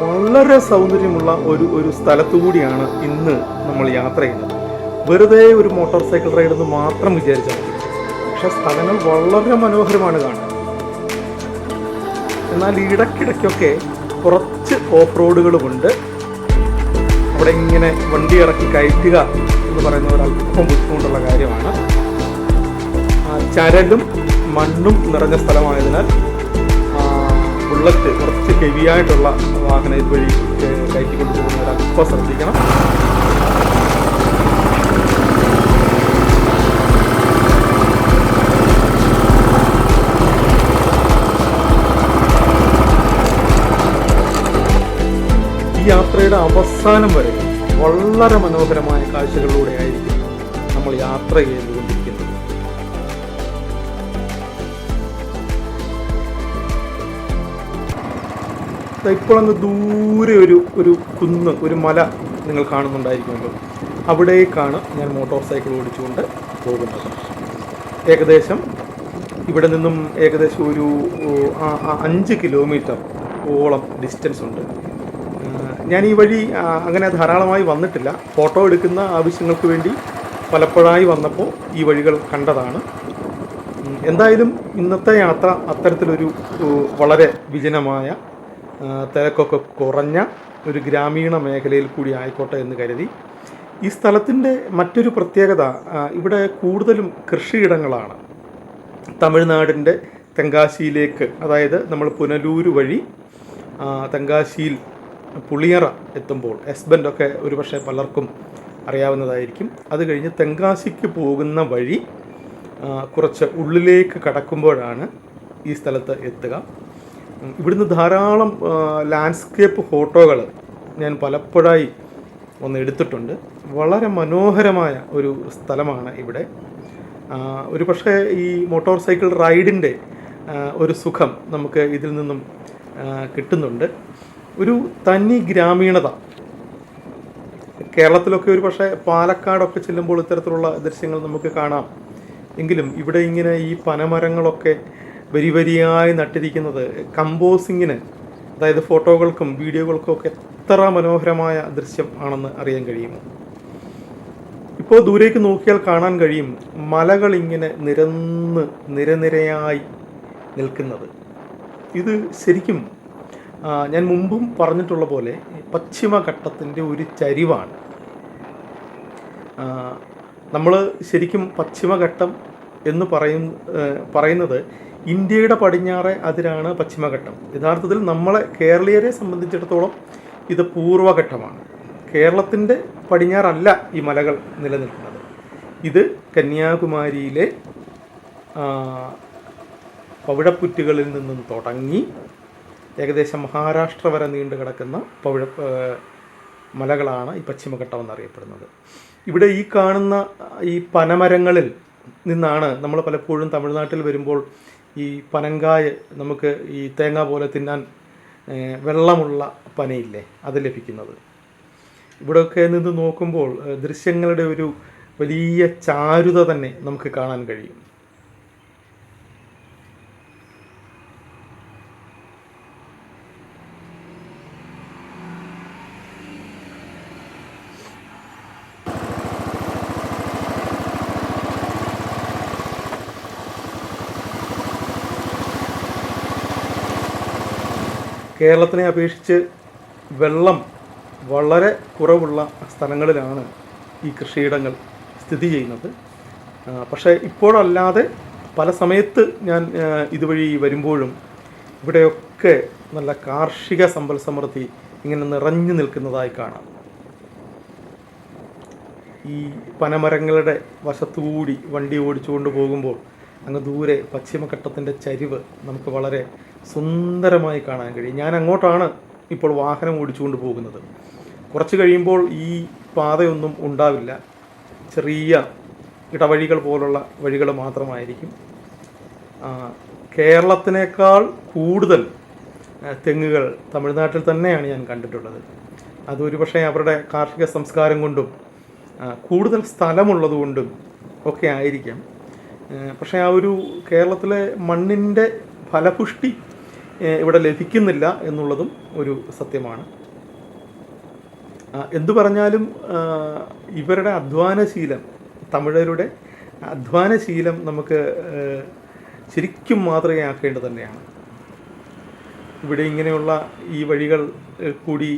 വളരെ സൗന്ദര്യമുള്ള ഒരു ഒരു സ്ഥലത്തു കൂടിയാണ് ഇന്ന് നമ്മൾ യാത്ര ചെയ്യുന്നത്. വെറുതെ ഒരു മോട്ടോർ സൈക്കിൾ റൈഡ് എന്ന് മാത്രം വിചാരിച്ചാൽ മതി. പക്ഷെ സ്ഥലങ്ങൾ വളരെ മനോഹരമാണ് കാണാൻ. എന്നാൽ ഇടയ്ക്കിടയ്ക്കൊക്കെ കുറച്ച് ഓഫ് റോഡുകളുമുണ്ട് അവിടെ ഇങ്ങനെ വണ്ടി ഇറക്കി കയറ്റുക എന്ന് പറയുന്ന ഒരു അല്പം ബുദ്ധിമുട്ടുള്ള കാര്യമാണ്. ചരലും മണ്ണും നിറഞ്ഞ സ്ഥലമായതിനാൽ ബുള്ളറ്റ് കുറച്ച് ഹെവിയായിട്ടുള്ള വാഹനം ഇതുവഴി കയറ്റി കയറ്റിക്കൊണ്ട് പോകുന്നവർ അല്പം ശ്രദ്ധിക്കണം. ഈ യാത്രയുടെ അവസാനം വരെ വളരെ മനോഹരമായ കാഴ്ചകളിലൂടെ ആയിരിക്കും നമ്മൾ യാത്ര ചെയ്തുകൊണ്ടിരിക്കുന്നത്. അങ്ങ് ദൂരെ ഒരു ഒരു കുന്ന് ഒരു മല നിങ്ങൾ കാണുന്നുണ്ടായിരിക്കുമല്ലോ. അവിടേക്കാണ് ഞാൻ മോട്ടോർ സൈക്കിൾ ഓടിച്ചുകൊണ്ട് പോകുന്നത്. ഏകദേശം ഇവിടെ നിന്നും ഏകദേശം ഒരു അഞ്ച് കിലോമീറ്റർ ഓളം ഡിസ്റ്റൻസ് ഉണ്ട്. ഞാൻ ഈ വഴി അങ്ങനെ ധാരാളമായി വന്നിട്ടില്ല. ഫോട്ടോ എടുക്കുന്ന ആവശ്യങ്ങൾക്ക് വേണ്ടി പലപ്പോഴായി വന്നപ്പോൾ ഈ വഴികൾ കണ്ടതാണ്. എന്തായാലും ഇന്നത്തെ യാത്ര അത്തരത്തിലൊരു വളരെ വിജനമായ തിരക്കൊക്കെ കുറഞ്ഞ ഒരു ഗ്രാമീണ മേഖലയിൽ കൂടി ആയിക്കോട്ടെ എന്ന് കരുതി. ഈ സ്ഥലത്തിന്റെ മറ്റൊരു പ്രത്യേകത ഇവിടെ കൂടുതലും കൃഷിയിടങ്ങളാണ്. തമിഴ്നാടിന്റെ തെങ്കാശിയിലേക്ക് അതായത് നമ്മൾ പുനലൂര് വഴി തെങ്കാശിയിൽ പുളിയറ എത്തുമ്പോൾ എസ്ബൻഡൊക്കെ ഒരുപക്ഷെ പലർക്കും അറിയാവുന്നതായിരിക്കും. അത് കഴിഞ്ഞ് തെങ്കാശിക്ക് പോകുന്ന വഴി കുറച്ച് ഉള്ളിലേക്ക് കടക്കുമ്പോഴാണ് ഈ സ്ഥലത്ത് എത്തുക. ഇവിടുന്ന് ധാരാളം ലാൻഡ്സ്കേപ്പ് ഫോട്ടോകൾ ഞാൻ പലപ്പോഴായി ഒന്ന് എടുത്തിട്ടുണ്ട്. വളരെ മനോഹരമായ ഒരു സ്ഥലമാണ് ഇവിടെ. ഒരു പക്ഷേ ഈ മോട്ടോർ സൈക്കിൾ റൈഡിന്റെ ഒരു സുഖം നമുക്ക് ഇതിൽ നിന്നും കിട്ടുന്നുണ്ട്. ഒരു തനി ഗ്രാമീണത. കേരളത്തിലൊക്കെ ഒരു പക്ഷേ പാലക്കാടൊക്കെ ചെല്ലുമ്പോൾ ഇത്തരത്തിലുള്ള ദൃശ്യങ്ങൾ നമുക്ക് കാണാം. എങ്കിലും ഇവിടെ ഇങ്ങനെ ഈ പനമരങ്ങളൊക്കെ വരി വരിയായി നട്ടിരിക്കുന്നത് കമ്പോസിങ്ങിന് അതായത് ഫോട്ടോകൾക്കും വീഡിയോകൾക്കും ഒക്കെ എത്ര മനോഹരമായ ദൃശ്യം ആണെന്ന് അറിയാൻ കഴിയും. ഇപ്പോൾ ദൂരേക്ക് നോക്കിയാൽ കാണാൻ കഴിയും മലകൾ ഇങ്ങനെ നിരന്ന് നിരനിരയായി നിൽക്കുന്നത്. ഇത് ശരിക്കും ഞാൻ മുമ്പും പറഞ്ഞിട്ടുള്ള പോലെ പശ്ചിമഘട്ടത്തിന്റെ ഒരു ചരിവാണ്. നമ്മൾ ശരിക്കും പശ്ചിമഘട്ടം എന്ന് പറയും പറയുന്നത് ഇന്ത്യയുടെ പടിഞ്ഞാറെ അതിരാണ് പശ്ചിമഘട്ടം. യഥാർത്ഥത്തിൽ നമ്മളെ കേരളീയരെ സംബന്ധിച്ചിടത്തോളം ഇത് പൂർവഘട്ടമാണ് കേരളത്തിന്റെ പടിഞ്ഞാറല്ല ഈ മലകൾ നിലനിൽക്കുന്നത്. ഇത് കന്യാകുമാരിയിലെ പവിഴപ്പുറ്റുകളിൽ നിന്നും തുടങ്ങി ഏകദേശം മഹാരാഷ്ട്ര വരെ നീണ്ടു കിടക്കുന്ന പവിഴ മലകളാണ് ഈ പശ്ചിമഘട്ടം എന്നറിയപ്പെടുന്നത്. ഇവിടെ ഈ കാണുന്ന ഈ പനമരങ്ങളിൽ നിന്നാണ് നമ്മൾ പലപ്പോഴും തമിഴ്നാട്ടിൽ വരുമ്പോൾ ഈ പനങ്കായ് നമുക്ക് ഈ തേങ്ങ പോലെ തിന്നാൻ വെള്ളമുള്ള പനയില്ലേ അത് ലഭിക്കുന്നത്. ഇവിടെയൊക്കെ നിന്ന് നോക്കുമ്പോൾ ദൃശ്യങ്ങളുടെ ഒരു വലിയ ചാരുത തന്നെ നമുക്ക് കാണാൻ കഴിയും. കേരളത്തിനെ അപേക്ഷിച്ച് വെള്ളം വളരെ കുറവുള്ള സ്ഥലങ്ങളിലാണ് ഈ കൃഷിയിടങ്ങൾ സ്ഥിതി ചെയ്യുന്നത്. പക്ഷേ ഇപ്പോഴല്ലാതെ പല സമയത്ത് ഞാൻ ഇതുവഴി വരുമ്പോഴും ഇവിടെയൊക്കെ നല്ല കാർഷിക സമ്പൽ സമൃദ്ധി ഇങ്ങനെ നിറഞ്ഞു നിൽക്കുന്നതായി കാണാം. ഈ പനമരങ്ങളുടെ വശത്തുകൂടി വണ്ടി ഓടിച്ചുകൊണ്ട് പോകുമ്പോൾ അങ്ങ് ദൂരെ പശ്ചിമഘട്ടത്തിന്റെ ചരിവ് നമുക്ക് വളരെ സുന്ദരമായി കാണാൻ കഴിയും. ഞാൻ അങ്ങോട്ടാണ് ഇപ്പോൾ വാഹനം ഓടിച്ചുകൊണ്ട് പോകുന്നത്. കുറച്ച് കഴിയുമ്പോൾ ഈ പാതയൊന്നും ഉണ്ടാവില്ല. ചെറിയ ഇടവഴികൾ പോലുള്ള വഴികൾ മാത്രമായിരിക്കും. കേരളത്തിനേക്കാൾ കൂടുതൽ തെങ്ങുകൾ തമിഴ്നാട്ടിൽ തന്നെയാണ് ഞാൻ കണ്ടിട്ടുള്ളത്. അതൊരു പക്ഷേ അവരുടെ കാർഷിക സംസ്കാരം കൊണ്ടും കൂടുതൽ സ്ഥലമുള്ളതുകൊണ്ടും ഒക്കെ ആയിരിക്കാം. പക്ഷേ ആ ഒരു കേരളത്തിലെ മണ്ണിന്റെ ഫലപുഷ്ടി ഇവിടെ ലഭിക്കുന്നില്ല എന്നുള്ളതും ഒരു സത്യമാണ്. എന്തു പറഞ്ഞാലും ഇവരുടെ അധ്വാനശീലം തമിഴരുടെ അധ്വാനശീലം നമുക്ക് ശരിക്കും മാതൃകയാക്കേണ്ടത് തന്നെയാണ്. ഇവിടെ ഇങ്ങനെയുള്ള ഈ വഴികൾ കൂടി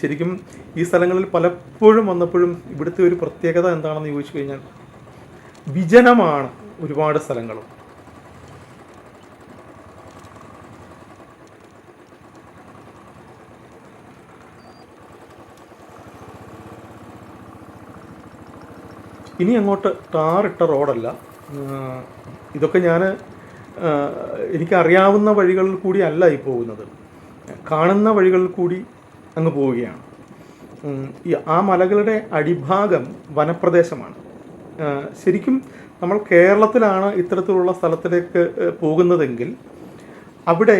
ശരിക്കും ഈ സ്ഥലങ്ങളിൽ പലപ്പോഴും വന്നപ്പോഴും ഇവിടുത്തെ ഒരു പ്രത്യേകത എന്താണെന്ന് ചോദിച്ചു കഴിഞ്ഞാൽ വിജനമാണ്. ഒരുപാട് സ്ഥലങ്ങളും. ഇനി അങ്ങോട്ട് ടാറിട്ട റോഡല്ല. ഇതൊക്കെ ഞാൻ എനിക്കറിയാവുന്ന വഴികളിൽ കൂടി അല്ല ഈ പോകുന്നത്. കാണുന്ന വഴികളിൽ കൂടി അങ്ങ് പോവുകയാണ്. ഈ ആ മലകളുടെ അടിഭാഗം വനപ്രദേശമാണ്. ശരിക്കും നമ്മൾ കേരളത്തിലാണ് ഇത്തരത്തിലുള്ള സ്ഥലത്തിലേക്ക് പോകുന്നതെങ്കിൽ അവിടെ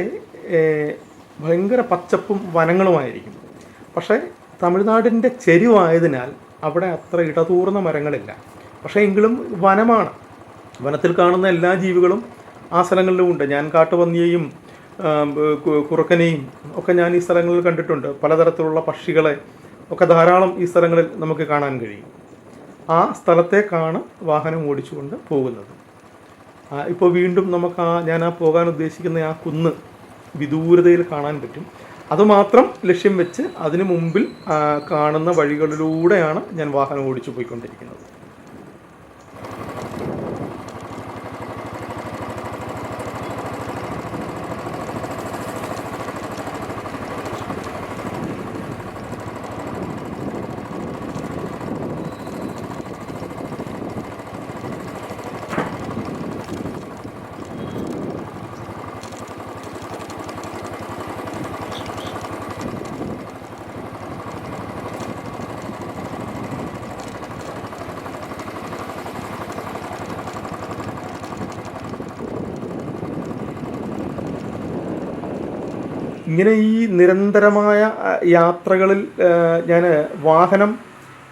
ഭയങ്കര പച്ചപ്പും വനങ്ങളുമായിരിക്കും. പക്ഷേ തമിഴ്നാടിന്റെ ചെരുവായതിനാൽ അവിടെ അത്ര ഇടതൂർന്ന മരങ്ങളില്ല. പക്ഷേ എങ്കിലും വനമാണ്. വനത്തിൽ കാണുന്ന എല്ലാ ജീവികളും ആ സ്ഥലങ്ങളിലും ഉണ്ട് ഞാൻ കാട്ടുപന്നിയെയും കുറുക്കനെയും ഒക്കെ ഞാൻ ഈ സ്ഥലങ്ങളിൽ കണ്ടിട്ടുണ്ട്. പലതരത്തിലുള്ള പക്ഷികളെ ഒക്കെ ധാരാളം ഈ സ്ഥലങ്ങളിൽ നമുക്ക് കാണാൻ കഴിയും. ആ സ്ഥലത്തേക്കാണ് വാഹനം ഓടിച്ചുകൊണ്ട് പോകുന്നത്. ഇപ്പോൾ വീണ്ടും നമുക്ക് ആ ഞാൻ ആ പോകാൻ ഉദ്ദേശിക്കുന്ന ആ കുന്ന് വിദൂരതയിൽ കാണാൻ പറ്റും. അതുമാത്രം ലക്ഷ്യം വെച്ച് അതിനു മുമ്പിൽ കാണുന്ന വഴികളിലൂടെയാണ് ഞാൻ വാഹനം ഓടിച്ചു പോയിക്കൊണ്ടിരിക്കുന്നത്. ഇങ്ങനെ ഈ നിരന്തരമായ യാത്രകളിൽ ഞാൻ വാഹനം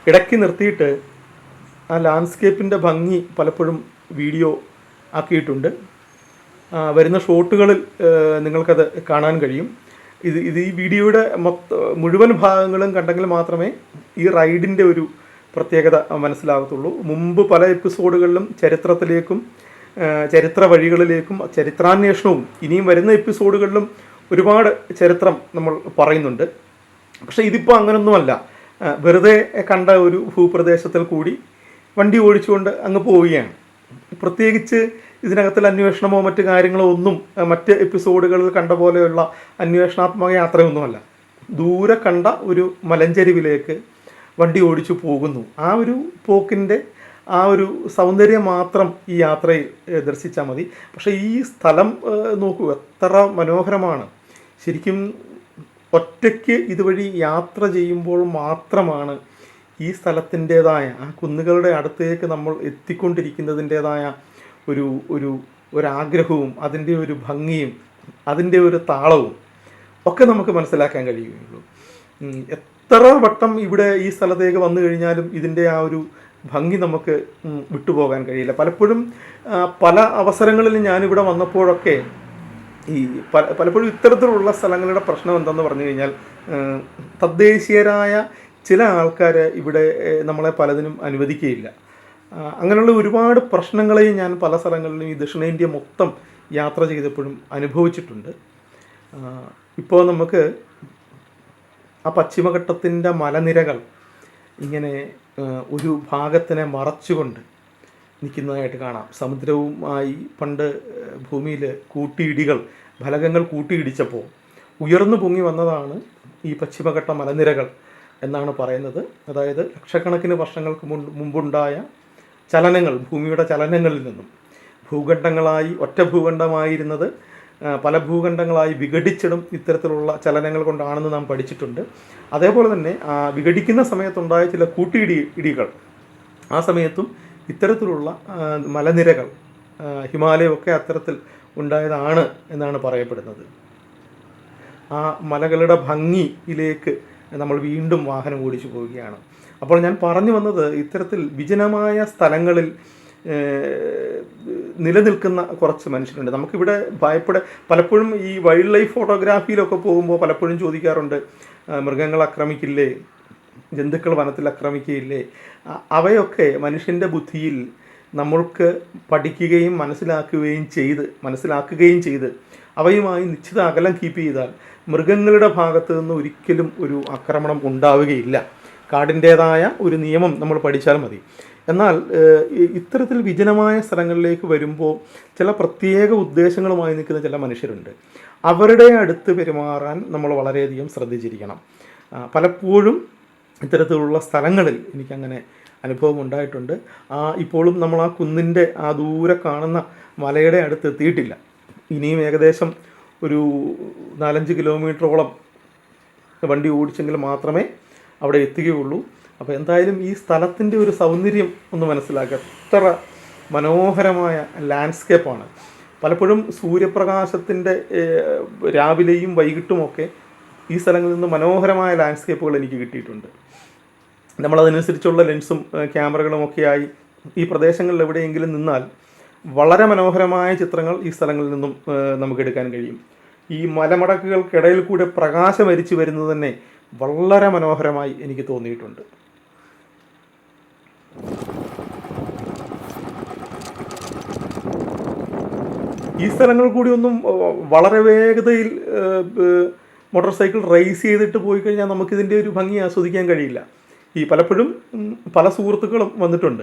ഇടയ്ക്ക് നിർത്തിയിട്ട് ആ ലാൻഡ്സ്കേപ്പിന്റെ ഭംഗി പലപ്പോഴും വീഡിയോ ആക്കിയിട്ടുണ്ട്. വരുന്ന ഷോട്ടുകളിൽ നിങ്ങൾക്കത് കാണാൻ കഴിയും. ഇത് ഇത് ഈ വീഡിയോയുടെ മൊത്ത മുഴുവൻ ഭാഗങ്ങളും കണ്ടെങ്കിൽ മാത്രമേ ഈ റൈഡിന്റെ ഒരു പ്രത്യേകത മനസ്സിലാകത്തുള്ളൂ മുമ്പ് പല എപ്പിസോഡുകളിലും ചരിത്രത്തിലേക്കും ചരിത്ര വഴികളിലേക്കും ചരിത്രാന്വേഷണവും ഇനിയും വരുന്ന എപ്പിസോഡുകളിലും ഒരുപാട് ചരിത്രം നമ്മൾ പറയുന്നുണ്ട്. പക്ഷേ ഇതിപ്പോൾ അങ്ങനൊന്നുമല്ല. വെറുതെ കണ്ട ഒരു ഭൂപ്രദേശത്തിൽ കൂടി വണ്ടി ഓടിച്ചുകൊണ്ട് അങ്ങ് പോവുകയാണ്. പ്രത്യേകിച്ച് ഇതിനകത്തിൽ അന്വേഷണമോ മറ്റു കാര്യങ്ങളോ ഒന്നും മറ്റ് എപ്പിസോഡുകളിൽ കണ്ട പോലെയുള്ള അന്വേഷണാത്മക യാത്രയൊന്നുമല്ല. ദൂരെ കണ്ട ഒരു മലഞ്ചെരിവിലേക്ക് വണ്ടി ഓടിച്ചു പോകുന്നു. ആ ഒരു പോക്കിന്റെ ആ ഒരു സൗന്ദര്യം മാത്രം ഈ യാത്രയിൽ ദർശിച്ചാൽ മതി. പക്ഷേ ഈ സ്ഥലം നോക്കൂ എത്ര മനോഹരമാണ്. ശരിക്കും ഒറ്റയ്ക്ക് ഇതുവഴി യാത്ര ചെയ്യുമ്പോൾ മാത്രമാണ് ഈ സ്ഥലത്തിന്റെതായ ആ കുന്നുകളുടെ അടുത്തേക്ക് നമ്മൾ എത്തിക്കൊണ്ടിരിക്കുന്നതിന്റെതായ ഒരു ഒരു ഒരാഗ്രഹവും അതിന്റെ ഒരു ഭംഗിയും അതിന്റെ ഒരു താളവും ഒക്കെ നമുക്ക് മനസ്സിലാക്കാൻ കഴിയുകയുള്ളൂ. എത്ര വട്ടം ഇവിടെ ഈ സ്ഥലത്തേക്ക് വന്നു കഴിഞ്ഞാലും ഇതിന്റെ ആ ഒരു ഭംഗി നമുക്ക് വിട്ടുപോകാൻ കഴിയില്ല. പലപ്പോഴും പല അവസരങ്ങളിലും ഞാനിവിടെ വന്നപ്പോഴൊക്കെ ഈ പല പലപ്പോഴും ഇത്തരത്തിലുള്ള സ്ഥലങ്ങളുടെ പ്രശ്നം എന്തെന്ന് പറഞ്ഞു കഴിഞ്ഞാൽ തദ്ദേശീയരായ ചില ആൾക്കാർ ഇവിടെ നമ്മളെ പലതിനും അനുവദിക്കുകയില്ല. അങ്ങനെയുള്ള ഒരുപാട് പ്രശ്നങ്ങളെയും ഞാൻ പല സ്ഥലങ്ങളിലും ഈ ദക്ഷിണേന്ത്യ മൊത്തം യാത്ര ചെയ്തപ്പോഴും അനുഭവിച്ചിട്ടുണ്ട്. ഇപ്പോൾ നമുക്ക് ആ പശ്ചിമഘട്ടത്തിന്റെ മലനിരകൾ ഇങ്ങനെ ഒരു ഭാഗത്തിനെ മറച്ചുകൊണ്ട് നിൽക്കുന്നതായിട്ട് കാണാം. സമുദ്രവുമായി പണ്ട് ഭൂമിയിൽ കൂട്ടിയിടികൾ ഫലകങ്ങൾ കൂട്ടിയിടിച്ചപ്പോൾ ഉയർന്നു പൊങ്ങി വന്നതാണ് ഈ പശ്ചിമഘട്ട മലനിരകൾ എന്നാണ് പറയുന്നത്. അതായത് ലക്ഷക്കണക്കിന് വർഷങ്ങൾക്ക് മുമ്പുണ്ടായ ചലനങ്ങൾ ഭൂമിയുടെ ചലനങ്ങളിൽ നിന്നും. ഭൂഖണ്ഡങ്ങളായി ഒറ്റ ഭൂഖണ്ഡമായിരുന്നത് പല ഭൂഖണ്ഡങ്ങളായി വിഘടിച്ചിടും ഇത്തരത്തിലുള്ള ചലനങ്ങൾ കൊണ്ടാണെന്ന് നാം പഠിച്ചിട്ടുണ്ട്. അതേപോലെ തന്നെ വിഘടിക്കുന്ന സമയത്തുണ്ടായ ചില കൂട്ടിയിടി ഇടികൾ ആ സമയത്തും ഇത്തരത്തിലുള്ള മലനിരകൾ ഹിമാലയമൊക്കെ അത്തരത്തിൽ ഉണ്ടായതാണ് എന്നാണ് പറയപ്പെടുന്നത്. ആ മലകളുടെ ഭംഗിയിലേക്ക് നമ്മൾ വീണ്ടും വാഹനം ഓടിച്ചു പോവുകയാണ്. അപ്പോൾ ഞാൻ പറഞ്ഞു വന്നത് ഇത്തരത്തിൽ വിജനമായ സ്ഥലങ്ങളിൽ നിലനിൽക്കുന്ന കുറച്ച് മനുഷ്യരുണ്ട്. നമുക്കിവിടെ ഭയപ്പെട പലപ്പോഴും ഈ വൈൽഡ് ലൈഫ് ഫോട്ടോഗ്രാഫിയിലൊക്കെ പോകുമ്പോൾ പലപ്പോഴും ചോദിക്കാറുണ്ട് മൃഗങ്ങൾ ആക്രമിക്കില്ലേ? ജന്തുക്കൾ വനത്തിൽ ആക്രമിക്കുകയില്ലേ? അവയൊക്കെ മനുഷ്യന്റെ ബുദ്ധിയിൽ നമ്മൾക്ക് പഠിക്കുകയും മനസ്സിലാക്കുകയും ചെയ്ത് മനസ്സിലാക്കുകയും ചെയ്ത് അവയുമായി നിശ്ചിത അകലം കീപ്പ് ചെയ്താൽ മൃഗങ്ങളുടെ ഭാഗത്തു നിന്ന് ഒരിക്കലും ഒരു ആക്രമണം ഉണ്ടാവുകയില്ല. കാടിന്റേതായ ഒരു നിയമം നമ്മൾ പഠിച്ചാൽ മതി. എന്നാൽ ഇത്തരത്തിൽ വിജനമായ സ്ഥലങ്ങളിലേക്ക് വരുമ്പോൾ ചില പ്രത്യേക ഉദ്ദേശങ്ങളുമായി നിൽക്കുന്ന ചില മനുഷ്യരുണ്ട്. അവരുടെ അടുത്ത് പെരുമാറാൻ നമ്മൾ വളരെയധികം ശ്രദ്ധിച്ചിരിക്കണം. പലപ്പോഴും ഇത്തരത്തിലുള്ള സ്ഥലങ്ങളിൽ എനിക്കങ്ങനെ അനുഭവം ഉണ്ടായിട്ടുണ്ട് ആ ഇപ്പോഴും നമ്മൾ ആ കുന്നിന്റെ ആ ദൂരെ കാണുന്ന മലയുടെ അടുത്ത് എത്തിയിട്ടില്ല ഇനിയും ഏകദേശം ഒരു നാലഞ്ച് കിലോമീറ്ററോളം വണ്ടി ഓടിച്ചെങ്കിൽ മാത്രമേ അവിടെ എത്തുകയുള്ളൂ. അപ്പോൾ എന്തായാലും ഈ സ്ഥലത്തിന്റെ ഒരു സൗന്ദര്യം ഒന്ന് മനസ്സിലാക്കുക. എത്ര മനോഹരമായ ലാൻഡ്സ്കേപ്പാണ് പലപ്പോഴും സൂര്യപ്രകാശത്തിന്റെ രാവിലെയും വൈകിട്ടുമൊക്കെ ഈ സ്ഥലങ്ങളിൽ നിന്ന് മനോഹരമായ ലാൻഡ്സ്കേപ്പുകൾ എനിക്ക് കിട്ടിയിട്ടുണ്ട്. നമ്മളതനുസരിച്ചുള്ള ലെൻസും ക്യാമറകളും ഒക്കെയായി ഈ പ്രദേശങ്ങളിൽ എവിടെയെങ്കിലും നിന്നാൽ വളരെ മനോഹരമായ ചിത്രങ്ങൾ ഈ സ്ഥലങ്ങളിൽ നിന്നും നമുക്ക് എടുക്കാൻ കഴിയും. ഈ മലമടക്കുകൾക്കിടയിൽ കൂടെ പ്രകാശം അരിച്ചു വരുന്നത് തന്നെ വളരെ മനോഹരമായി എനിക്ക് തോന്നിയിട്ടുണ്ട്. ഈ സ്ഥലങ്ങൾ കൂടി ഒന്നും വളരെ വേഗതയിൽ മോട്ടോർ സൈക്കിൾ റേസ് ചെയ്തിട്ട് പോയി കഴിഞ്ഞാൽ നമുക്കിതിന്റെ ഒരു ഭംഗി ആസ്വദിക്കാൻ കഴിയില്ല. ഈ പലപ്പോഴും പല സുഹൃത്തുക്കളും വന്നിട്ടുണ്ട്.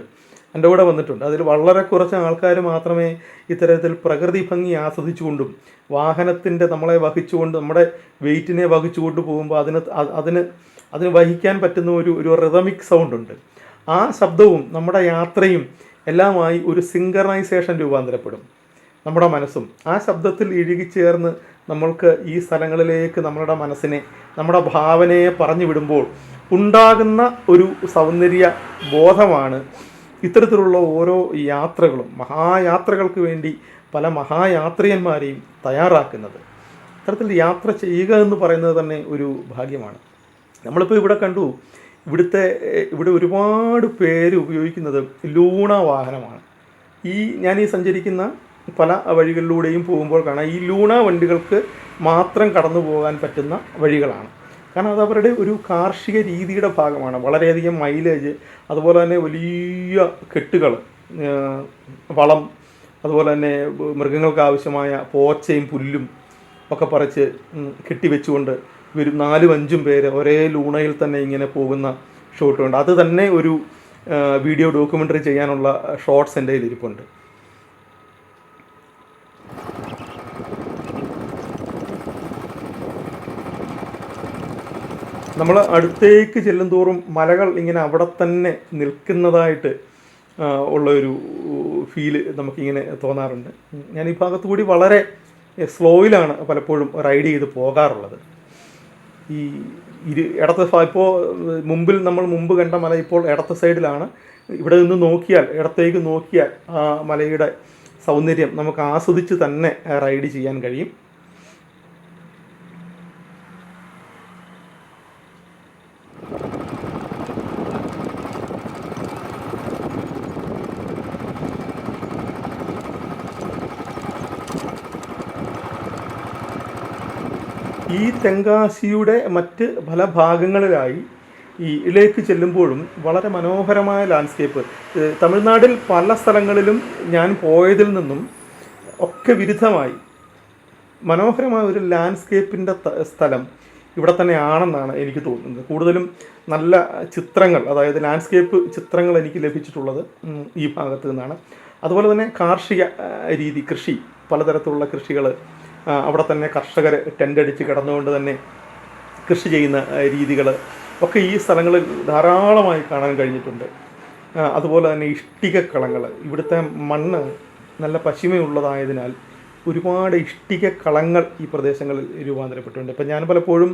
എന്റെ കൂടെ വന്നിട്ടുണ്ട്. അതിൽ വളരെ കുറച്ച് ആൾക്കാർ മാത്രമേ ഇത്തരത്തിൽ പ്രകൃതി ഭംഗി ആസ്വദിച്ചുകൊണ്ടും വാഹനത്തിന്റെ നമ്മളെ വഹിച്ചുകൊണ്ട് നമ്മുടെ വെയിറ്റിനെ വഹിച്ചുകൊണ്ട് പോകുമ്പോൾ അതിന് അതിന് അതിന് വഹിക്കാൻ പറ്റുന്ന ഒരു ഒരു റിതമിക് സൗണ്ട് ഉണ്ട്. ആ ശബ്ദവും നമ്മുടെ യാത്രയും എല്ലാമായി ഒരു സിങ്കറൈസേഷൻ രൂപാന്തരപ്പെടും. നമ്മുടെ മനസ്സും ആ ശബ്ദത്തിൽ ഇഴുകിച്ചേർന്ന് നമ്മൾക്ക് ഈ സ്ഥലങ്ങളിലേക്ക് നമ്മുടെ മനസ്സിനെ നമ്മുടെ ഭാവനയെ പറഞ്ഞു വിടുമ്പോൾ ഉണ്ടാകുന്ന ഒരു സൗന്ദര്യ ബോധമാണ് ഇത്തരത്തിലുള്ള ഓരോ യാത്രകളും മഹായാത്രകൾക്ക് വേണ്ടി പല മഹായാത്രികന്മാരെയും തയ്യാറാക്കുന്നത്. ഇത്തരത്തിൽ യാത്ര ചെയ്യുക എന്ന് പറയുന്നത് തന്നെ ഒരു ഭാഗ്യമാണ്. നമ്മളിപ്പോൾ ഇവിടെ കണ്ടു ഇവിടുത്തെ ഇവിടെ ഒരുപാട് പേര് ഉപയോഗിക്കുന്നത് ലൂണ വാഹനമാണ്. ഈ ഞാൻ ഈ സഞ്ചരിക്കുന്ന പല വഴികളിലൂടെയും പോകുമ്പോൾ കാണാം ഈ ലൂണ വണ്ടികൾക്ക് മാത്രം കടന്നു പോകാൻ പറ്റുന്ന വഴികളാണ്. കാരണം അത് അവരുടെ ഒരു കാർഷിക രീതിയുടെ ഭാഗമാണ്. വളരെയധികം മൈലേജ് അതുപോലെ തന്നെ വലിയ കെട്ടുകൾ വളം അതുപോലെ തന്നെ മൃഗങ്ങൾക്ക് ആവശ്യമായ പോച്ചയും പുല്ലും ഒക്കെ പറിച്ച് കെട്ടിവെച്ചുകൊണ്ട് ഒരു നാലും അഞ്ചും പേര് ഒരേ ലൂണയിൽ തന്നെ ഇങ്ങനെ പോകുന്ന ഷോട്ടുണ്ട്. അത് തന്നെ ഒരു വീഡിയോ ഡോക്യുമെന്ററി ചെയ്യാനുള്ള ഷോർട്ട്സ് എന്റെ കയ്യിൽ ഇരിപ്പുണ്ട് നമ്മൾ അടുത്തേക്ക് ചെല്ലുന്തോറും മലകൾ ഇങ്ങനെ അവിടെ തന്നെ നിൽക്കുന്നതായിട്ട് ഉള്ള ഒരു ഫീൽ നമുക്കിങ്ങനെ തോന്നാറുണ്ട്. ഞാൻ ഈ ഭാഗത്തു കൂടി വളരെ സ്ലോയിലാണ് പലപ്പോഴും റൈഡ് ചെയ്ത് പോകാറുള്ളത്. ഈ ഇരു ഇടത്തെ ഇപ്പോൾ മുമ്പിൽ നമ്മൾ മുമ്പ് കണ്ട മല ഇപ്പോൾ ഇടത്തെ സൈഡിലാണ്. ഇവിടെ നിന്ന് നോക്കിയാൽ ഇടത്തേക്ക് നോക്കിയാൽ ആ മലയുടെ സൗന്ദര്യം നമുക്ക് ആസ്വദിച്ച് തന്നെ റൈഡ് ചെയ്യാൻ കഴിയും. ഈ തെങ്കാശിയുടെ മറ്റ് പല ഭാഗങ്ങളിലായി ഈ ഇലേക്ക് ചെല്ലുമ്പോഴും വളരെ മനോഹരമായ ലാൻഡ്സ്കേപ്പ് തമിഴ്നാട്ടിൽ പല സ്ഥലങ്ങളിലും ഞാൻ പോയതിൽ നിന്നും ഒക്കെ വിരുദ്ധമായി. മനോഹരമായ ഒരു ലാൻഡ്സ്കേപ്പിന്റെ സ്ഥലം ഇവിടെ തന്നെയാണെന്നാണ് എനിക്ക് തോന്നുന്നത്. കൂടുതലും നല്ല ചിത്രങ്ങൾ അതായത് ലാൻഡ്സ്കേപ്പ് ചിത്രങ്ങൾ എനിക്ക് ലഭിച്ചിട്ടുള്ളത് ഈ ഭാഗത്ത് നിന്നാണ്. അതുപോലെ തന്നെ കാർഷിക രീതി കൃഷി പലതരത്തിലുള്ള കൃഷികൾ അവിടെ തന്നെ കർഷകർ ടെന്റ് അടിച്ച് കിടന്നുകൊണ്ട് തന്നെ കൃഷി ചെയ്യുന്ന രീതികൾ ഒക്കെ ഈ സ്ഥലങ്ങളിൽ ധാരാളമായി കാണാൻ കഴിഞ്ഞിട്ടുണ്ട്. അതുപോലെ തന്നെ ഇഷ്ടികക്കളങ്ങൾ ഇവിടുത്തെ മണ്ണ് നല്ല പശിമയുള്ളതായതിനാൽ ഒരുപാട് ഇഷ്ടിക കളങ്ങൾ ഈ പ്രദേശങ്ങളിൽ രൂപാന്തരപ്പെട്ടിട്ടുണ്ട്. ഇപ്പം ഞാൻ പലപ്പോഴും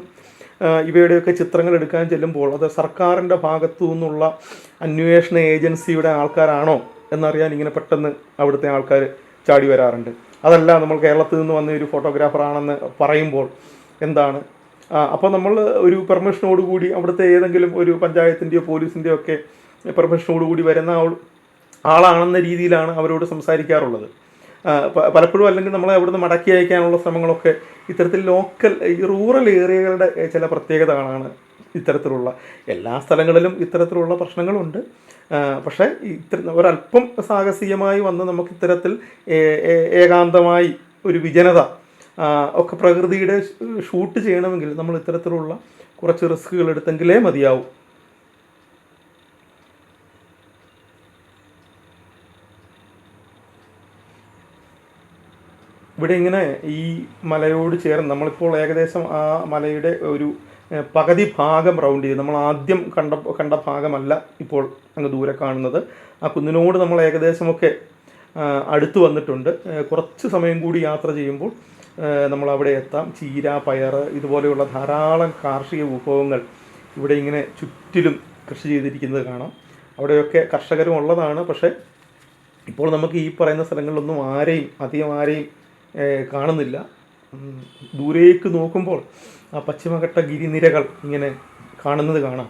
ഇവയുടെയൊക്കെ ചിത്രങ്ങൾ എടുക്കാൻ ചെല്ലുമ്പോൾ അത് സർക്കാരിന്റെ ഭാഗത്തു നിന്നുള്ള അന്വേഷണ ഏജൻസിയുടെ ആൾക്കാരാണോ എന്നറിയാൻ ഇങ്ങനെ പെട്ടെന്ന് അവിടുത്തെ ആൾക്കാർ ചാടി വരാറുണ്ട്. അതല്ല നമ്മൾ കേരളത്തിൽ നിന്ന് വന്ന ഒരു ഫോട്ടോഗ്രാഫർ ആണെന്ന് പറയുമ്പോൾ എന്താണ്? അപ്പോൾ നമ്മൾ ഒരു പെർമിഷനോടുകൂടി അവിടുത്തെ ഏതെങ്കിലും ഒരു പഞ്ചായത്തിന്റെയോ പോലീസിന്റെയോ ഒക്കെ പെർമിഷനോടുകൂടി വരുന്ന ആൾ ആളാണെന്ന രീതിയിലാണ് അവരോട് സംസാരിക്കാറുള്ളത്. പലപ്പോഴും അല്ലെങ്കിൽ നമ്മളെ അവിടുന്ന് മടക്കി അയക്കാനുള്ള ശ്രമങ്ങളൊക്കെ ഇത്തരത്തിൽ ലോക്കൽ ഈ റൂറൽ ഏരിയകളുടെ ചില പ്രത്യേകതകളാണ് ഇത്തരത്തിലുള്ള എല്ലാ സ്ഥലങ്ങളിലും ഇത്തരത്തിലുള്ള പ്രശ്നങ്ങളുണ്ട്. പക്ഷേ ഇത്ര ഒരല്പം സാഹസികമായി വന്ന് നമുക്ക് ഇത്തരത്തിൽ ഏകാന്തമായി ഒരു വിജനത ഒക്കെ പ്രകൃതിയുടെ ഷൂട്ട് ചെയ്യണമെങ്കിൽ നമ്മൾ ഇത്തരത്തിലുള്ള കുറച്ച് റിസ്കുകൾ എടുത്തെങ്കിലേ മതിയാവും. ഇവിടെ ഇങ്ങനെ ഈ മലയോട് ചേർന്ന് നമ്മളിപ്പോൾ ഏകദേശം ആ മലയുടെ ഒരു പകുതി ഭാഗം റൗണ്ട് ചെയ്ത്. നമ്മൾ ആദ്യം കണ്ട കണ്ട ഭാഗമല്ല ഇപ്പോൾ അങ്ങ് ദൂരെ കാണുന്നത്. ആ കുന്നിനോട് നമ്മൾ ഏകദേശമൊക്കെ അടുത്ത് വന്നിട്ടുണ്ട്. കുറച്ച് സമയം കൂടി യാത്ര ചെയ്യുമ്പോൾ നമ്മൾ അവിടെ എത്താം. ചീര പയർ ഇതുപോലെയുള്ള ധാരാളം കാർഷിക വിഭവങ്ങൾ ഇവിടെ ഇങ്ങനെ ചുറ്റിലും കൃഷി ചെയ്തിരിക്കുന്നത് കാണാം. അവിടെയൊക്കെ കർഷകരും ഉള്ളതാണ്. പക്ഷേ ഇപ്പോൾ നമുക്ക് ഈ പറയുന്ന സ്ഥലങ്ങളിലൊന്നും ആരെയും അധികം ആരെയും കാണുന്നില്ല. ദൂരേക്ക് നോക്കുമ്പോൾ ആ പശ്ചിമഘട്ട ഗിരിനിരകൾ ഇങ്ങനെ കാണുന്നത് കാണാം.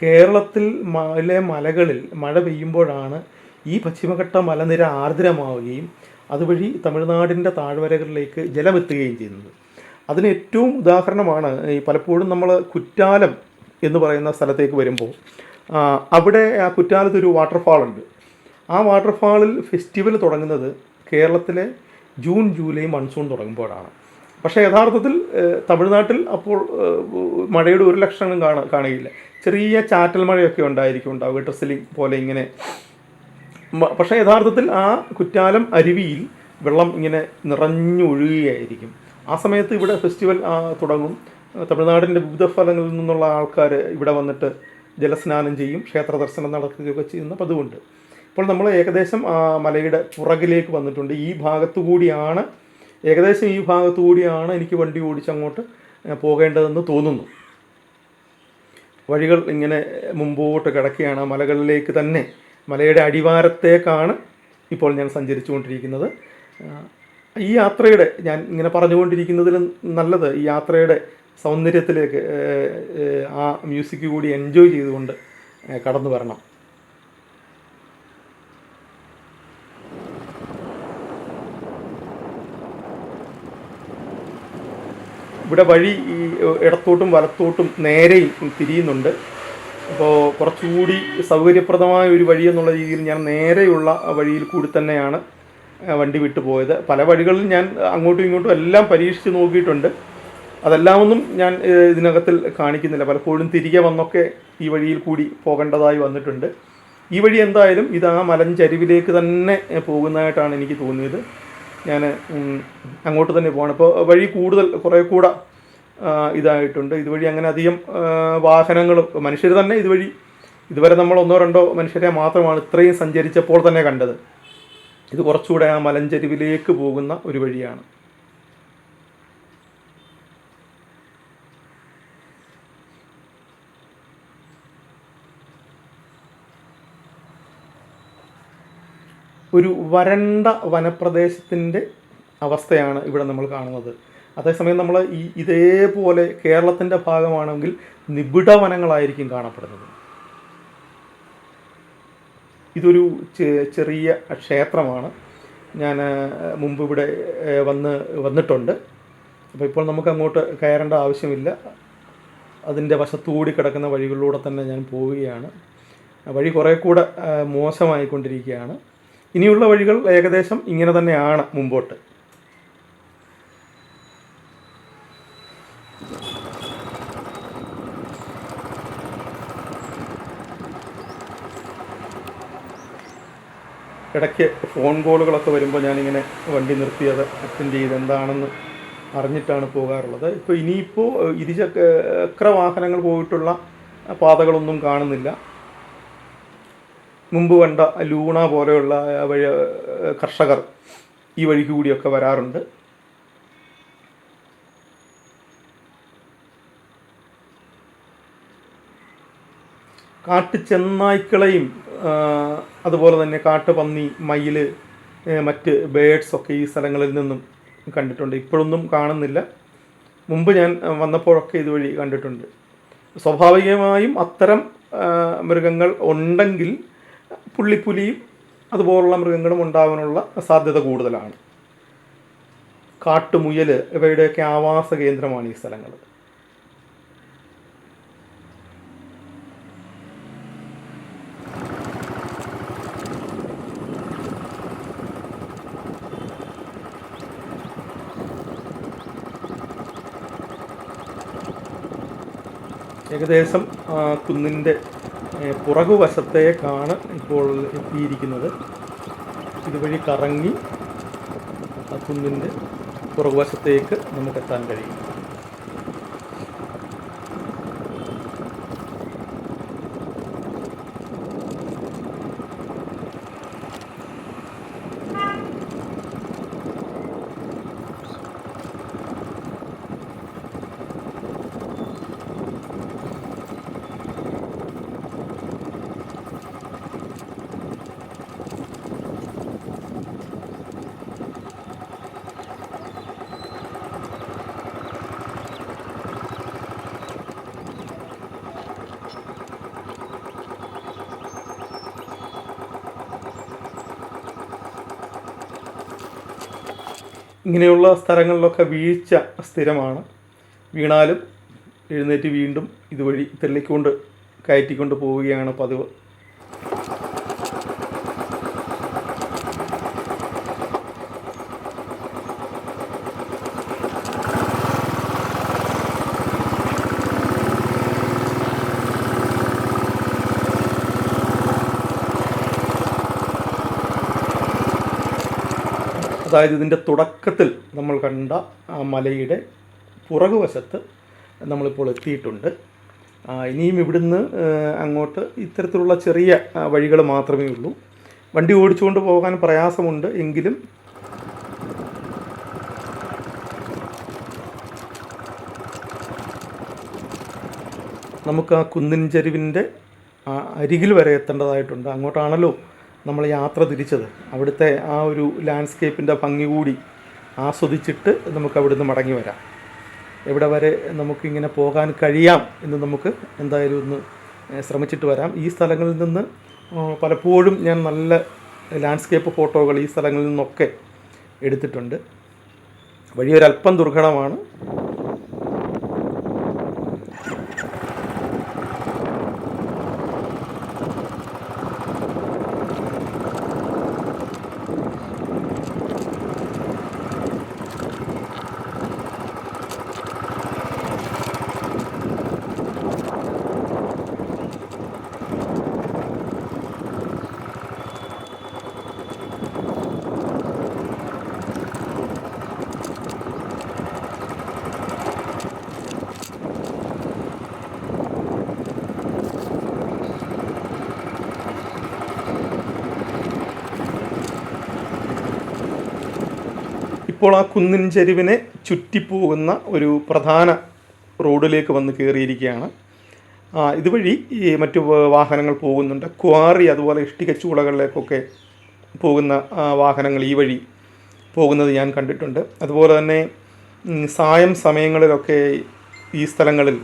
കേരളത്തിൽ മല മലകളിൽ മഴ പെയ്യുമ്പോഴാണ് ഈ പശ്ചിമഘട്ട മലനിര ആർദ്രമാവുകയും അതുവഴി തമിഴ്നാടിന്റെ താഴ്വരകളിലേക്ക് ജലമെത്തുകയും ചെയ്യുന്നത്. അതിന് ഏറ്റവും ഉദാഹരണമാണ് ഈ പലപ്പോഴും നമ്മൾ കുറ്റാലം എന്ന് പറയുന്ന സ്ഥലത്തേക്ക് വരുമ്പോൾ അവിടെ ആ കുറ്റാലത്തൊരു വാട്ടർഫാൾ ഉണ്ട്. ആ വാട്ടർഫാളിൽ ഫെസ്റ്റിവൽ തുടങ്ങുന്നത് കേരളത്തിലെ ജൂൺ ജൂലൈ മൺസൂൺ തുടങ്ങുമ്പോഴാണ്. പക്ഷേ യഥാർത്ഥത്തിൽ തമിഴ്നാട്ടിൽ അപ്പോൾ മഴയുടെ ഒരു ലക്ഷണം കാണ കാണുകയില്ല. ചെറിയ ചാറ്റൽ മഴയൊക്കെ ഉണ്ടായിരിക്കും ഉണ്ടാവുക ഡ്രസ്സിലിംഗ് പോലെ ഇങ്ങനെ. പക്ഷേ യഥാർത്ഥത്തിൽ ആ കുറ്റാലം അരുവിയിൽ വെള്ളം ഇങ്ങനെ നിറഞ്ഞൊഴുകുകയായിരിക്കും. ആ സമയത്ത് ഇവിടെ ഫെസ്റ്റിവൽ തുടങ്ങും. തമിഴ്നാടിന്റെ വിവിധ സ്ഥലങ്ങളിൽ നിന്നുള്ള ആൾക്കാർ ഇവിടെ വന്നിട്ട് ജലസ്നാനം ചെയ്യും ക്ഷേത്ര ദർശനം നടക്കുകയൊക്കെ ചെയ്യുന്ന പതിവുണ്ട് ഇപ്പോൾ നമ്മൾ ഏകദേശം മലയുടെ പുറകിലേക്ക് വന്നിട്ടുണ്ട്. ഈ ഭാഗത്തു കൂടിയാണ് ഏകദേശം ഈ ഭാഗത്തുകൂടിയാണ് എനിക്ക് വണ്ടി ഓടിച്ചങ്ങോട്ട് പോകേണ്ടതെന്ന് തോന്നുന്നു. വഴികൾ ഇങ്ങനെ മുമ്പോട്ട് കിടക്കുകയാണ്. മലകളിലേക്ക് തന്നെ മലയുടെ അടിവാരത്തേക്കാണ് ഇപ്പോൾ ഞാൻ സഞ്ചരിച്ചുകൊണ്ടിരിക്കുന്നത്. ഈ യാത്രയുടെ ഞാൻ ഇങ്ങനെ പറഞ്ഞുകൊണ്ടിരിക്കുന്നതിൽ നല്ലത് ഈ യാത്രയുടെ സൗന്ദര്യത്തിലേക്ക് ആ മ്യൂസിക് കൂടി എൻജോയ് ചെയ്തുകൊണ്ട് കടന്നു വരണം ഇവിടെ വഴി ഈ ഇടത്തോട്ടും വലത്തോട്ടും നേരെയും തിരിയുന്നുണ്ട്. അപ്പോൾ കുറച്ചുകൂടി സൗകര്യപ്രദമായ ഒരു വഴി എന്നുള്ള രീതിയിൽ ഞാൻ നേരെയുള്ള വഴിയിൽ കൂടി തന്നെയാണ് വണ്ടി വിട്ടു പോയത്. പല വഴികളിൽ ഞാൻ അങ്ങോട്ടും ഇങ്ങോട്ടും എല്ലാം പരീക്ഷിച്ച് നോക്കിയിട്ടുണ്ട്. അതെല്ലാമൊന്നും ഞാൻ ഇതിനകത്തിൽ കാണിക്കുന്നില്ല. പലപ്പോഴും തിരികെ വന്നൊക്കെ ഈ വഴിയിൽ കൂടി പോകേണ്ടതായി വന്നിട്ടുണ്ട്. ഈ വഴി എന്തായാലും ഇത് ആ മലഞ്ചരിവിലേക്ക് തന്നെ പോകുന്നതായിട്ടാണ് എനിക്ക് തോന്നിയത്. ഞാൻ അങ്ങോട്ട് തന്നെ പോകണം അപ്പോൾ വഴി കൂടുതൽ കുറേ കൂടെ ഇതായിട്ടുണ്ട്. ഇതുവഴി അങ്ങനെ അധികം വാഹനങ്ങളും മനുഷ്യർ തന്നെ ഇതുവഴി ഇതുവരെ നമ്മൾ ഒന്നോ രണ്ടോ മനുഷ്യരെ മാത്രമാണ് ഇത്രയും സഞ്ചരിച്ചപ്പോൾ തന്നെ കണ്ടത്. ഇത് കുറച്ചുകൂടെ ആ മലഞ്ചരിവിലേക്ക് പോകുന്ന ഒരു വഴിയാണ്. ഒരു വരണ്ട വനപ്രദേശത്തിന്റെ അവസ്ഥയാണ് ഇവിടെ നമ്മൾ കാണുന്നത്. അതേസമയം നമ്മൾ ഈ ഇതേപോലെ കേരളത്തിന്റെ ഭാഗമാണെങ്കിൽ നിബിഡ വനങ്ങളായിരിക്കും കാണപ്പെടുന്നത്. ഇതൊരു ചെറിയ ക്ഷേത്രമാണ്. ഞാൻ മുമ്പ് ഇവിടെ വന്ന് വന്നിട്ടുണ്ട്. അപ്പോൾ ഇപ്പോൾ നമുക്ക് അങ്ങോട്ട് കയറേണ്ട ആവശ്യമില്ല. അതിന്റെ വശത്തുകൂടി കിടക്കുന്ന വഴികളിലൂടെ തന്നെ ഞാൻ പോവുകയാണ്. വഴി കുറേ കൂടെ മോശമായിക്കൊണ്ടിരിക്കുകയാണ്. ഇനിയുള്ള വഴികൾ ഏകദേശം ഇങ്ങനെ തന്നെയാണ് മുമ്പോട്ട്. ഇടയ്ക്ക് ഫോൺ കോളുകളൊക്കെ വരുമ്പോൾ ഞാനിങ്ങനെ വണ്ടി നിർത്തിയത് അറ്റൻഡ് ചെയ്ത് എന്താണെന്ന് അറിഞ്ഞിട്ടാണ് പോകാറുള്ളത്. ഇപ്പോൾ ഇനിയിപ്പോൾ ഇരുചക്ര വാഹനങ്ങൾ പോയിട്ടുള്ള പാതകളൊന്നും കാണുന്നില്ല. മുമ്പ് കണ്ട ലൂണ പോലെയുള്ള വഴി കർഷകർ ഈ വഴിക്ക് കൂടിയൊക്കെ വരാറുണ്ട്. കാട്ടു ചെന്നായ്ക്കളെയും അതുപോലെ തന്നെ കാട്ടുപന്നി മയിൽ മറ്റ് ബേഡ്സ് ഒക്കെ ഈ സ്ഥലങ്ങളിൽ നിന്നും കണ്ടിട്ടുണ്ട്. ഇപ്പോഴൊന്നും കാണുന്നില്ല. മുമ്പ് ഞാൻ വന്നപ്പോഴൊക്കെ ഇതുവഴി കണ്ടിട്ടുണ്ട്. സ്വാഭാവികമായും അത്തരം മൃഗങ്ങൾ ഉണ്ടെങ്കിൽ പുള്ളിപ്പുലിയും അതുപോലുള്ള മൃഗങ്ങളും ഉണ്ടാകാനുള്ള സാധ്യത കൂടുതലാണ്. കാട്ടുമുയൽ ഇവയുടെയൊക്കെ ആവാസ കേന്ദ്രമാണ് ഈ സ്ഥലങ്ങൾ. ഏകദേശം കുന്നിന്റെ പുറകുവശത്തേക്കാണ് ഇപ്പോൾ എത്തിയിരിക്കുന്നത്. ഇതുവഴി കറങ്ങി ആ കുന്നിന്റെ പുറകുവശത്തേക്ക് നമുക്ക് എത്താൻ കഴിയും. ഇങ്ങനെയുള്ള സ്ഥലങ്ങളിലൊക്കെ വീഴ്ച സ്ഥിരമാണ്. വീണാലും എഴുന്നേറ്റ് വീണ്ടും ഇതുവഴി തെള്ളിക്കൊണ്ട് കയറ്റിക്കൊണ്ട് പോവുകയാണ് പതിവ്. അതായത് ഇതിന്റെ തുടക്കത്തിൽ നമ്മൾ കണ്ട ആ മലയുടെ പുറകുവശത്ത് നമ്മളിപ്പോൾ എത്തിയിട്ടുണ്ട്. ഇനിയും ഇവിടുന്ന് അങ്ങോട്ട് ഇത്തരത്തിലുള്ള ചെറിയ വഴികൾ മാത്രമേ ഉള്ളൂ. വണ്ടി ഓടിച്ചുകൊണ്ട് പോകാൻ പ്രയാസമുണ്ട് എങ്കിലും നമുക്ക് ആ കുന്നിൻ ചെരുവിന്റെ അരികിൽ വരെ എത്തേണ്ടതായിട്ടുണ്ട്. അങ്ങോട്ടാണല്ലോ നമ്മൾ യാത്ര തിരിച്ചത്. അവിടുത്തെ ആ ഒരു ലാൻഡ്സ്കേപ്പിന്റെ ഭംഗി കൂടി ആസ്വദിച്ചിട്ട് നമുക്ക് അവിടുന്ന് മടങ്ങി വരാം. എവിടെ വരെ നമുക്കിങ്ങനെ പോകാൻ കഴിയാം എന്ന് നമുക്ക് എന്തായാലും ഒന്ന് ശ്രമിച്ചിട്ട് വരാം. ഈ സ്ഥലങ്ങളിൽ നിന്ന് പലപ്പോഴും ഞാൻ നല്ല ലാൻഡ്സ്കേപ്പ് ഫോട്ടോകൾ ഈ സ്ഥലങ്ങളിൽ നിന്നൊക്കെ എടുത്തിട്ടുണ്ട്. വഴിയൊരല്പം ദുർഘടമാണ്. ഇപ്പോൾ ആ കുന്നിൻ ചെരുവിനെ ചുറ്റിപ്പോകുന്ന ഒരു പ്രധാന റോഡിലേക്ക് വന്ന് കയറിയിരിക്കുകയാണ്. ഇതുവഴി ഈ മറ്റു വാഹനങ്ങൾ പോകുന്നുണ്ട്. ക്വാറി അതുപോലെ ഇഷ്ടികച്ചൂളകളിലേക്കൊക്കെ പോകുന്ന വാഹനങ്ങൾ ഈ വഴി പോകുന്നത് ഞാൻ കണ്ടിട്ടുണ്ട്. അതുപോലെ തന്നെ സായം സമയങ്ങളിലൊക്കെ ഈ സ്ഥലങ്ങളിൽ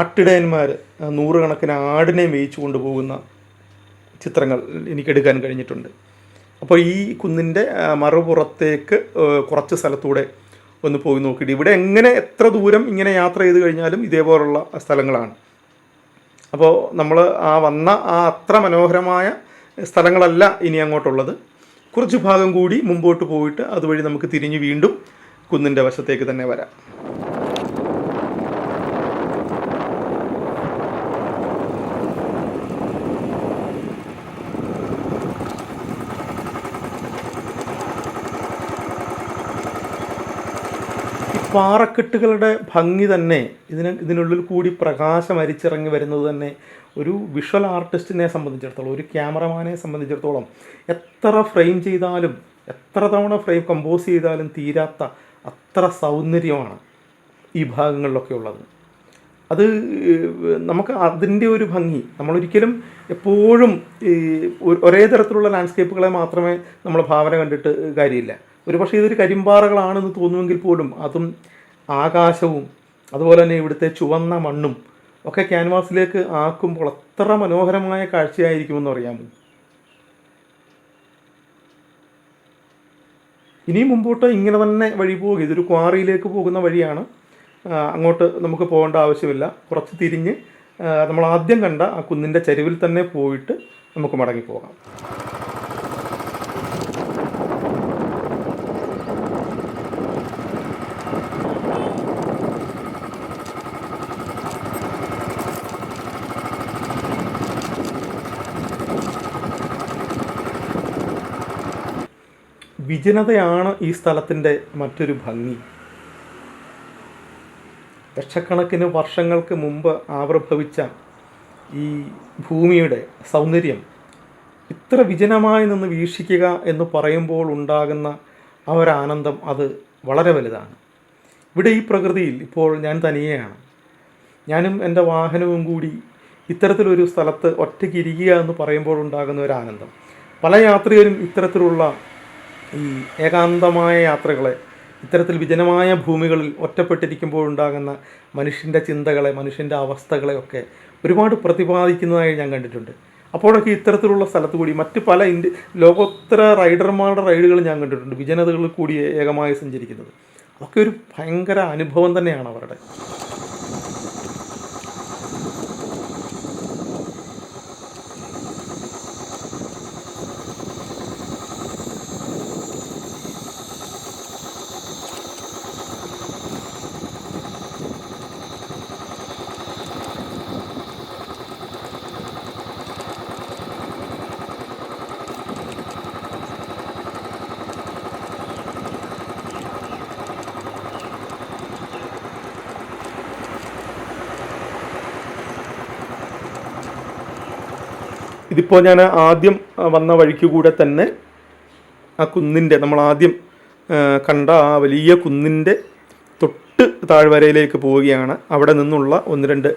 ആട്ടിടയന്മാർ നൂറുകണക്കിന് ആടിനെ മേയിച്ചു കൊണ്ടുപോകുന്ന ചിത്രങ്ങൾ എനിക്കെടുക്കാൻ കഴിഞ്ഞിട്ടുണ്ട്. അപ്പോൾ ഈ കുന്നിന്റെ മറുപുറത്തേക്ക് കുറച്ച് സ്ഥലത്തൂടെ ഒന്ന് പോയി നോക്കിയിട്ട് ഇവിടെ എങ്ങനെ എത്ര ദൂരം ഇങ്ങനെ യാത്ര ചെയ്ത് കഴിഞ്ഞാലും ഇതേപോലുള്ള സ്ഥലങ്ങളാണ്. അപ്പോൾ നമ്മൾ ആ വന്ന ആ അത്ര മനോഹരമായ സ്ഥലങ്ങളല്ല ഇനി അങ്ങോട്ടുള്ളത്. കുറച്ച് ഭാഗം കൂടി മുമ്പോട്ട് പോയിട്ട് അതുവഴി നമുക്ക് തിരിഞ്ഞ് വീണ്ടും കുന്നിന്റെ വശത്തേക്ക് തന്നെ വരാം. പാറക്കെട്ടുകളുടെ ഭംഗി തന്നെ ഇതിന് ഇതിനുള്ളിൽ കൂടി പ്രകാശം അരിച്ചിറങ്ങി വരുന്നത് തന്നെ ഒരു വിഷ്വൽ ആർട്ടിസ്റ്റിനെ സംബന്ധിച്ചിടത്തോളം ഒരു ക്യാമറമാനെ സംബന്ധിച്ചിടത്തോളം എത്ര ഫ്രെയിം ചെയ്താലും എത്ര തവണ ഫ്രെയിം കമ്പോസ് ചെയ്താലും തീരാത്ത അത്ര സൗന്ദര്യമാണ് ഈ ഭാഗങ്ങളിലൊക്കെ ഉള്ളത്. അത് നമുക്ക് അതിന്റെ ഒരു ഭംഗി നമ്മളൊരിക്കലും എപ്പോഴും ഒരേ തരത്തിലുള്ള ലാൻഡ്സ്കേപ്പുകളെ മാത്രമേ നമ്മൾ ഭാവന കണ്ടിട്ട് കാര്യമില്ല. ഒരുപക്ഷെ ഇതൊരു കരിമ്പാറകളാണെന്ന് തോന്നുമെങ്കിൽ പോലും അതും ആകാശവും അതുപോലെ തന്നെ ഇവിടുത്തെ ചുവന്ന മണ്ണും ഒക്കെ ക്യാൻവാസിലേക്ക് ആക്കുമ്പോൾ അത്ര മനോഹരമായ കാഴ്ചയായിരിക്കുമെന്ന് അറിയാമോ? ഇനി മുമ്പോട്ട് ഇങ്ങനെ തന്നെ വഴി പോകുക ഇതൊരു ക്വാറിയിലേക്ക് പോകുന്ന വഴിയാണ്. അങ്ങോട്ട് നമുക്ക് പോകേണ്ട ആവശ്യമില്ല. കുറച്ച് തിരിഞ്ഞ് നമ്മൾ ആദ്യം കണ്ട ആ കുന്നിന്റെ ചരിവിൽ തന്നെ പോയിട്ട് നമുക്ക് മടങ്ങിപ്പോകാം. വിജനതയാണ് ഈ സ്ഥലത്തിന്റെ മറ്റൊരു ഭംഗി. ലക്ഷക്കണക്കിന് വർഷങ്ങൾക്ക് മുമ്പ് ആവിർഭവിച്ച ഈ ഭൂമിയുടെ സൗന്ദര്യം ഇത്ര വിജനമായി നിന്ന് വീക്ഷിക്കുക എന്ന് പറയുമ്പോൾ ഉണ്ടാകുന്ന ആ ഒരു ആനന്ദം അത് വളരെ വലുതാണ്. ഇവിടെ ഈ പ്രകൃതിയിൽ ഇപ്പോൾ ഞാൻ തനിയെയാണ്. ഞാനും എന്റെ വാഹനവും കൂടി ഇത്തരത്തിലൊരു സ്ഥലത്ത് ഒറ്റയ്ക്ക് ഇരിക്കുക എന്ന് പറയുമ്പോൾ ഉണ്ടാകുന്ന ഒരു ആനന്ദം. പല യാത്രികരും ഇത്തരത്തിലുള്ള ഈ ഏകാന്തമായ യാത്രകളെ ഇത്തരത്തിൽ വിജനമായ ഭൂമികളിൽ ഒറ്റപ്പെട്ടിരിക്കുമ്പോൾ ഉണ്ടാകുന്ന മനുഷ്യന്റെ ചിന്തകളെ മനുഷ്യന്റെ അവസ്ഥകളെയൊക്കെ ഒരുപാട് പ്രതിപാദിക്കുന്നതായി ഞാൻ കണ്ടിട്ടുണ്ട്. അപ്പോഴൊക്കെ ഇത്തരത്തിലുള്ള സ്ഥലത്ത് കൂടി മറ്റ് പല ഇന്ത്യ ലോകോത്തര റൈഡർമാരുടെ റൈഡുകൾ ഞാൻ കണ്ടിട്ടുണ്ട്. വിജനതകളിൽ കൂടി ഏകമായി സഞ്ചരിക്കുന്നത്. അതൊക്കെ ഒരു ഭയങ്കര അനുഭവം തന്നെയാണ് അവരുടെ. ഇതിപ്പോൾ ഞാൻ ആദ്യം വന്ന വഴിക്ക് കൂടെ തന്നെ ആ കുന്നിന്റെ നമ്മൾ ആദ്യം കണ്ട ആ വലിയ കുന്നിന്റെ തൊട്ട് താഴ്വരയിലേക്ക് പോവുകയാണ്. അവിടെ നിന്നുള്ള ഒന്ന് രണ്ട്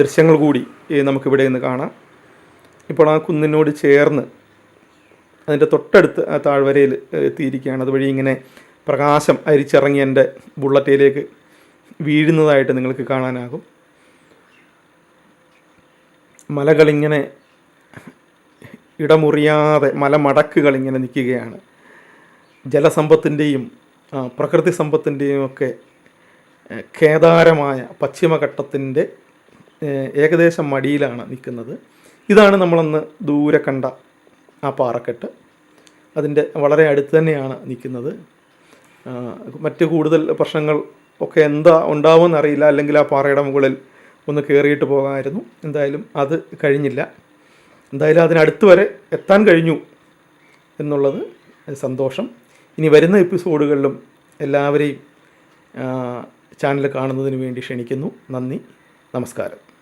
ദൃശ്യങ്ങൾ കൂടി നമുക്കിവിടെ നിന്ന് കാണാം. ഇപ്പോൾ ആ കുന്നിനോട് ചേർന്ന് അതിന്റെ തൊട്ടടുത്ത് ആ താഴ്വരയിൽ എത്തിയിരിക്കുകയാണ്. അതുവഴി ഇങ്ങനെ പ്രകാശം അരിച്ചിറങ്ങി എന്റെ ബുള്ളറ്റിലേക്ക് വീഴുന്നതായിട്ട് നിങ്ങൾക്ക് കാണാനാകും. മലകളിങ്ങനെ ഇടമുറിയാതെ മലമടക്കുകൾ ഇങ്ങനെ നിൽക്കുകയാണ്. ജലസമ്പത്തിന്റെയും പ്രകൃതി സമ്പത്തിന്റെയും ഒക്കെ കേദാരമായ പശ്ചിമഘട്ടത്തിന്റെ ഏകദേശം മടിയിലാണ് നിൽക്കുന്നത്. ഇതാണ് നമ്മളന്ന് ദൂരെ കണ്ട ആ പാറക്കെട്ട്. അതിന്റെ വളരെ അടുത്ത് തന്നെയാണ് നിൽക്കുന്നത്. മറ്റ് കൂടുതൽ പ്രശ്നങ്ങൾ ഒക്കെ എന്താ ഉണ്ടാവുമെന്നറിയില്ല. അല്ലെങ്കിൽ ആ പാറയുടെ മുകളിൽ ഒന്ന് കയറിയിട്ട് പോകാമായിരുന്നു. എന്തായാലും അത് കഴിഞ്ഞില്ല. എന്തായാലും അതിനടുത്ത് വരെ എത്താൻ കഴിഞ്ഞു എന്നുള്ളത് സന്തോഷം. ഇനി വരുന്ന എപ്പിസോഡുകളിലും എല്ലാവരെയും ചാനൽ കാണുന്നതിന് വേണ്ടി ക്ഷണിക്കുന്നു. നന്ദി. നമസ്കാരം.